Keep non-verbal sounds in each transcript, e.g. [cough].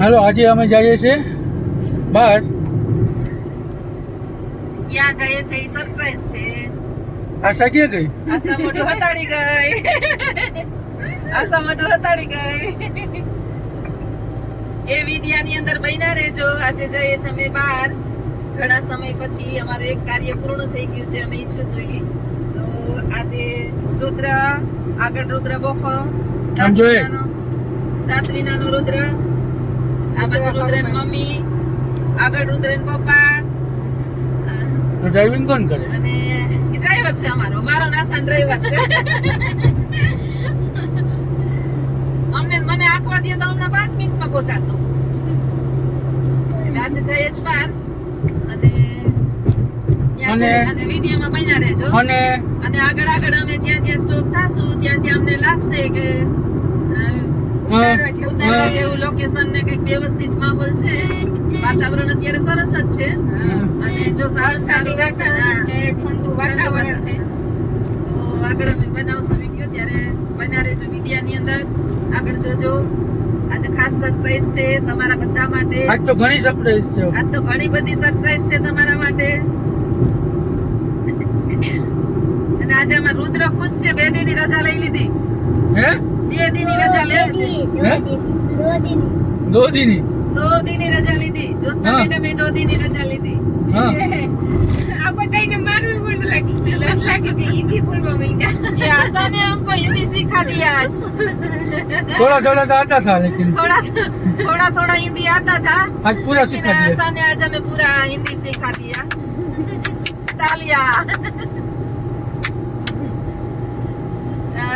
હાલો આજે અમે જઈએ છીએ બહાર. ક્યાં જઈએ છે એ સરપ્રાઈઝ છે. આશા ક્યાં ગઈ? આશા મોટું હતાડી ગઈ. આશા મોટું હતાડી ગઈ. એ વિડિયાની અંદર બન્યા રહેજો. આજે જઈએ છે અમે બહાર. ઘણા સમય પછી અમારું એક કાર્ય પૂર્ણ થઈ ગયું છે અમે ઈચ્છું તો આજે રુદ્ર આગળ રુદ્ર બોખો. આમ જોઈએ. દાંતવીનાનો રુદ્ર આ બાજુ રુદ્રન મમ્મી આગળ રુદ્રન પપ્પા. ડ્રાઇવિંગ કોણ કરે? અને એ ડ્રાઈવર છે અમારો. મારો નાસાન ડ્રાઈવર છે. અમને મને આખવા દે તો હમણાં પાંચ મિનિટમાં પહોંચાડ દઉં એટલે આજે જઈએ જ બહાર. અને ત્યાં અને- વિડીયોમાં બન્યા રહેજો. અને અને આગળ આગળ અમે જ્યાં જ્યાં સ્ટોપ થાશું ત્યાં ત્યાં અમને લાગશે કે ઉતારવા જેવું- ઉતારવા જેવું લોકેશન ને કંઈક વ્યવસ્થિત માહોલ છે. વાતાવરણ અત્યારે સરસ જ છે. અને જો સારું સારું ઠંડુ વાતાવરણ છે. તો આગળ અમે બનાવશું વીડિયો ત્યારે બના રહેજો વિડીયાની અંદર આગળ જોજો. આજે ખાસ સરપ્રાઈઝ છે તમારા બધા માટે. આજ તો ઘણી સરપ્રાઈઝ છે. આજ તો ઘણી બધી સરપ્રાઈઝ છે તમારા માટે. અને આજે આમાં રુદ્ર ખુશ છે. બે ની રજા લઈ લીધી. હે? બે દીની રજા લઈ લીધી હે દો દીની દો દીની રજા લીધી જોસ્તા હા. મેડમે દો દીની રજા લીધી [laughs] હા આ બધાને મારવી બોલવા લાગી લત લાગી ગઈ હિન્દી બોલવા માંડ્યા ये आशा ने हमको हिंदी सिखा दिया आज થોડા થોડા તો આતા था लेकिन थोड़ा थोड़ा थोड़ा हिंदी आता था आज पूरा लेकिन सिखा दिया आशा ने आज हमें पूरा हिंदी सिखा दिया तालिया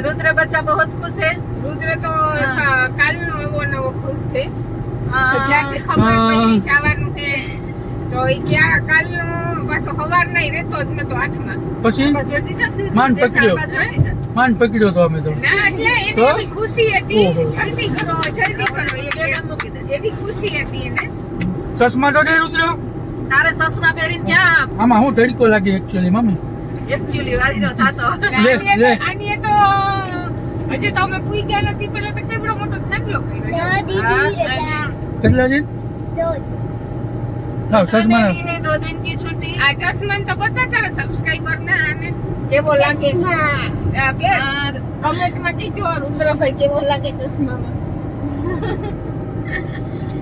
रुद्र बच्चा बहुत खुश है રુદ્ર તો હા. સા- કાલનો એવો નવો ખુશ છે हाँ, જ્યારથી ખબર હા. પડી જવાનું છે તો એ ક્યાં કાલનો પાછો હવાર નહીં રહેતો જ નતો હાથમાં પછી बाजू टीचर मान देखा पकड़ियो। बाजू टीचर માંડ પકડ્યો તો અમે તો ના એટલે એવી તો? એવી ખુશી હતી ઓહો. જલ્દી કરો જલ્દી કરો ये એવી- बेगम મૂકી દે. એવી ખુશી હતી એને ચશ્મા તો દે રુદ્ર તારે સસમા પહેરીને ક્યાં આમાં હું તડકો લાગે એકચ્યુઅલી મમ્મી એકચ્યુઅલી વારીનો થાતો લે, આની લે. તો- આની તો હજી તો અમે પૂઈ ગયા નથી પેલા તો કેવડો મોટો છાંટલો કર્યો हाँ, કેટલા દિન લાવ ચશ્મા लेनी है दो दिन की छुट्टी આ ચશ્મા તો બધા તારા સબસ્ક્રાઇબર ના અને કેવો લાગે આ બેન और કમેન્ટ માં કીજો રુદ્રભાઈ કેવો લાગે ચશ્મામાં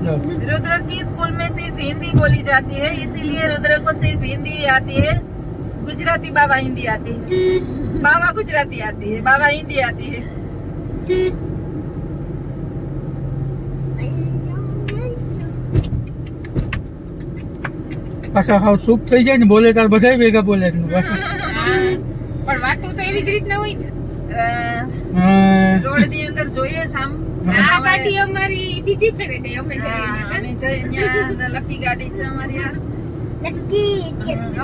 લાવ. रुद्र की स्कूल में सिर्फ हिंदी बोली जाती है इसीलिए रुद्र को सिर्फ हिंदी आती है ગુજરાતી બાબા હિન્દી આતી બાબા ગુજરાતી આતી બાબા હિન્દી આતી પાછા હાવ સૂપ થઈ જાય ને બોલે તાર બધા ભેગા બોલે પણ વાતો તો એવી જ રીતના હોય રોડની અંદર જોઈએ સામ આ ગાડી અમારી બીજી ફેરે ગઈ અમે અમે જઈ લકી ગાડી છે અમારી આ.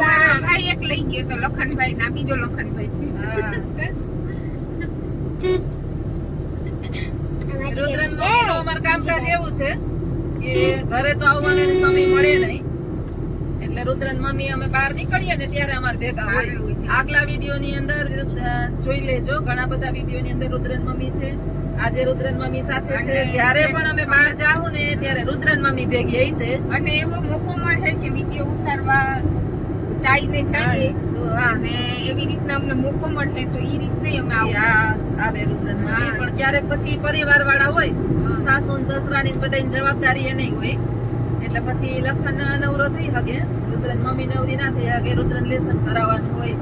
અમારો ભાઈ એક લઈ ગયો તો લખનભાઈ ના બીજો લખનભાઈ. રુદ્રન મમ્મીનું અમારું કામકાજ એવું છે કે ઘરે તો આવવાનો સમય મળે નહીં એટલે રુદ્રન મમ્મી અમે બહાર નીકળીએ ને ત્યારે અમારે ભેગા હોય. આગલા વીડિયો ની અંદર જોઈ લેજો. ઘણા બધા વીડિયો ની અંદર રુદ્રન મમ્મી છે. આજે રુદ્રન મમ્મી સાથે છે. જ્યારે પણ અમે બહાર જાવું ને ત્યારે રુદ્રન મમ્મી ભેગી છે. અને એવો મોકો મળે કે વીડિયો ઉતારવા ચાઈને જઈએ તો હા. એવી રીતના અમને મોકો મળે તો એ રીતના અમે આવું રુદ્રન મમ્મી. પણ ક્યારેક પછી પરિવાર વાળા હોય. સાસુ ને સસરા ની બધાની જવાબદારી એ નહીં હોય. એટલે પછી લખન નવરો થઈ હગે. રુદ્રન મમ્મી નવરી ના થઈ હગે રુદ્રન લેસન કરાવવાનું હોય.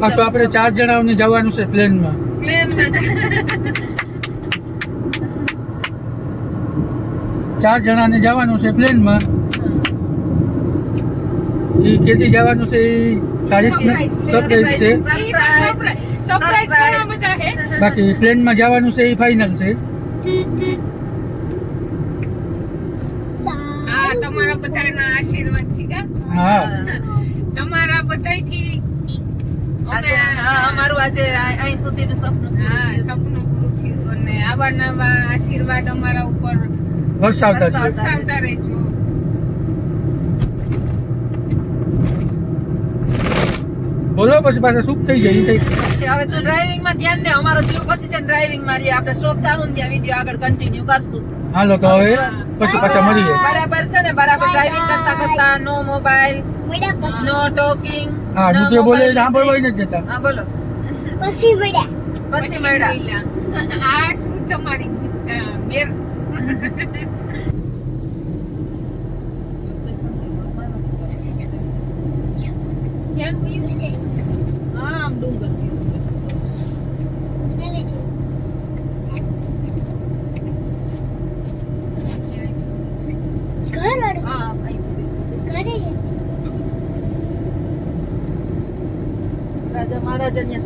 પાછું આપણે ચાર જણાઓને જવાનું છે પ્લેનમાં. પ્લેનમાં ચાર જણાને જવાનું છે પ્લેનમાં. એ કેદી જવાનું છે એ તારીખ સરપ્રાઈઝ છે. બાકી પ્લેનમાં જવાનું છે એ ફાઇનલ છે હા તમારા બધાના આશીર્વાદ છે કા હા. તમારા હા, અમારું આજે અહીં સુધીનું સપનું હા સપનું પૂરું થયું અને આવા નવા આશીર્વાદ અમારા ઉપર વરસાવતા વરસાવતા. રહેજો. બોલો પછી પાછા શું થઈ જાય હવે તો ડ્રાઇવિંગમાં ધ્યાન દે અમારો જીવ પછી છે ડ્રાઇવિંગમાં રહીએ. આપણે સ્ટોપ થાવું ત્યાં વીડિયો આગળ કન્ટિન્યુ કરશું. હાલો તો હવે પછી પાછા મળીએ. બરાબર છે ને બરાબર. ડ્રાઇવિંગ કરતા કરતા નો મોબાઈલ નો ટોકિંગ હા દૂધે બોલે એટલે સાંભળવા નથી જતા હા બોલો. પછી મળ્યા. પછી મળ્યા. [laughs] આ શું તમારી મેર? [laughs] કેમ થયું? હા આમ ડુંગર ચાલે છે ઘર વાળું હા આમ અહીં ઘરે રાજા મહારાજા ત્યાં સડીને રહેતા હમ અહીં હે? હમ આ નજીક નાખતો હોય રહી ગયા. ખબર પડી આપણે તો પહેલી વાર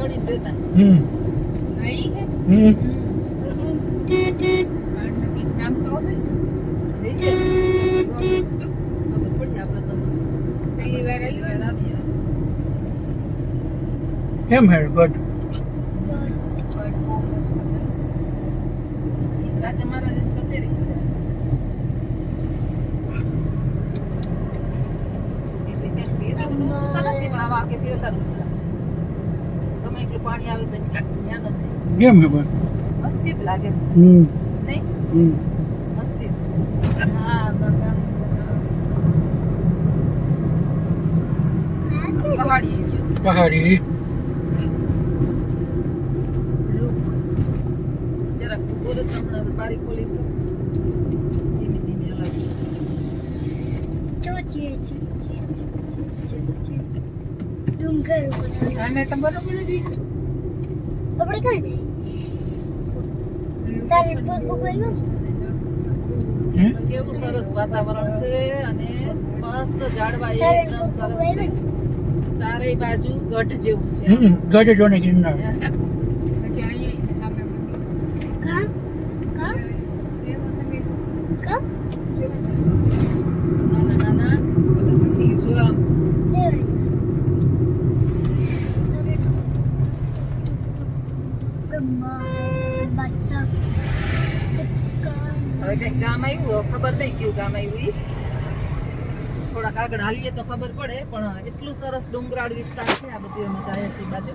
પહેલી આવ્યો વાર આવીએ. કેમ હેડ ગટ રાજા કચેરી છે. એટલે ત્યાંથી એટલું બધું તો પણ આવા લાગે. ગમે એટલું પાણી આવે તો ત્યાં ન જાય કેમ હે પણ મસ્જિદ લાગે. હમ. નહીં? હમ. મસ્જિદ છે. હા બાબા પહાડી પહાડી જરાક બોલો તમને બારી ખોલી તો ધીમે ધીમે. ચોચી ડુંગર તો બરોબર જ આપણે ક્યાં જઈએ? સારંગપુર ગોગોઈમાં કેવું સરસ વાતાવરણ છે અને મસ્ત ઝાડવા એકદમ સરસ છે. ચારેય બાજુ ગઢ જેવું છે. ગઢ જોને ગિરનાર પછી અહીંયા સામે મંદિર. કા કા એ વખતે કા નાના નાના ઓલા મંદિર જો આમ બચ્ચા હવે કંઈક ગામ આવ્યું ગયું ગામ આવ્યું થોડાક આગળ હાલીએ તો ખબર પડે, પણ એટલું સરસ ડુંગરાળ વિસ્તાર છે, આ બધું અમે જઈએ છીએ બાજુ.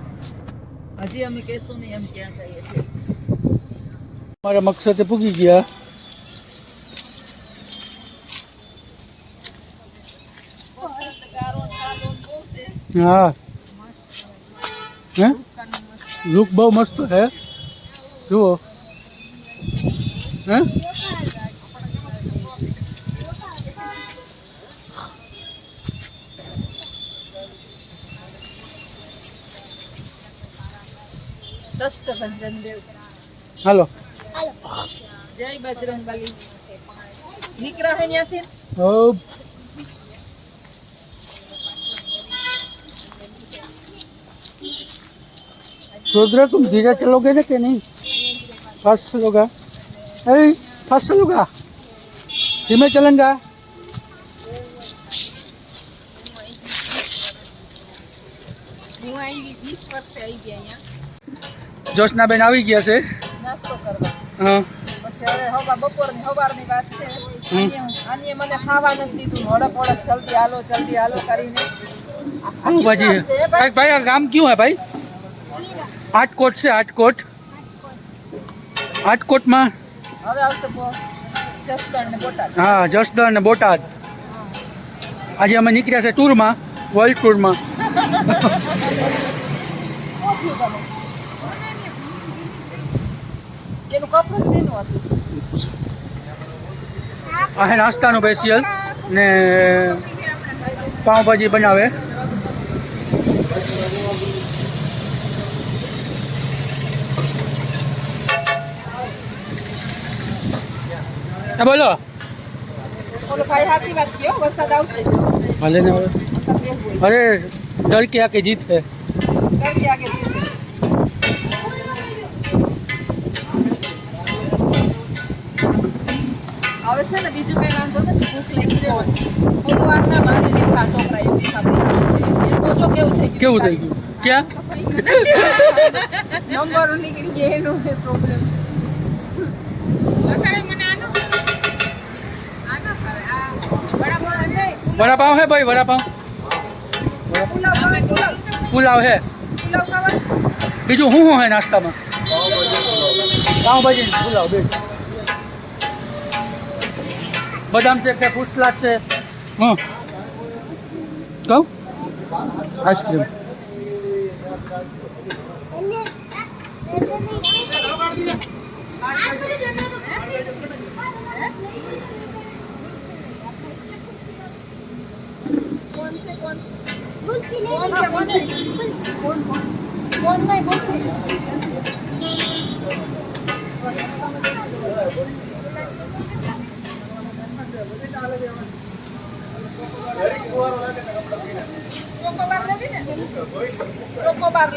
હજી અમે કહેશું નહીં, એમ ક્યાં જઈએ છીએ. અમારા મકસદે પૂગી ગયા. હા. હે? લુક બહુ મસ્ત હે જુઓ. હે? કષ્ટભંજન દેવ હાલો જય બજરંગ બલી નીકળ્યા હે ત્યાંથી ઓ रुद्र तुम धीरे चलोगे ना कि नहीं फास्ट चलोगा अरे फास्ट चलोगा धीमे चलेंगा હું આવી વીસ વર્ષે આવી ગયા અહીંયા જોશનાબેન આવી ગયા છે. હા. બપોરની સવારની હાલો કરીને. હું ભાજી? ભાઈ. આ ગામ ક્યું હે ભાઈ? આટકોટ છે આટકોટ. આટકોટમાં? હવે આવશે હા જસદણ ને બોટાદ. આજે અમે નીકળ્યા છે ટૂરમાં વર્લ્ડ ટૂરમાં. [laughs] એનું કપડું જ ભીનું હતું. આ નાસ્તાનું સ્પેશિયલ ને પાઉંભાજી બનાવે. બોલો. અરે ડર કે આકે જીત હે ડર કે આગે હવે છે ને બીજું કઈ વાંધો નથી ભૂખ લાગી જાય ભગવાન ના મારી લેખા છોકરા એમ લેખા બેઠા છે. તો જો કેવું થઈ ગયું કેવું થઈ ગયું? ક્યાં? [laughs] નંબરો નીકળી ગયા એનો પ્રોબ્લેમ અત્યારે મને આનો? આનો ભાવે. આ વડાપાવ નહીં વડાપાઉં હે ભાઈ વડાપાઉં અમે તો પુલાવ છે પુલાવ ખાવા? બીજું શું શું છે નાસ્તામાં? પાઉંભાજી ને પુલાવ બે. બદામ છે કે ફૂસલા છે. હમ કહું. આઈસ્ક્રીમ. ચોકોબાર લેવી ને ચોકોબાર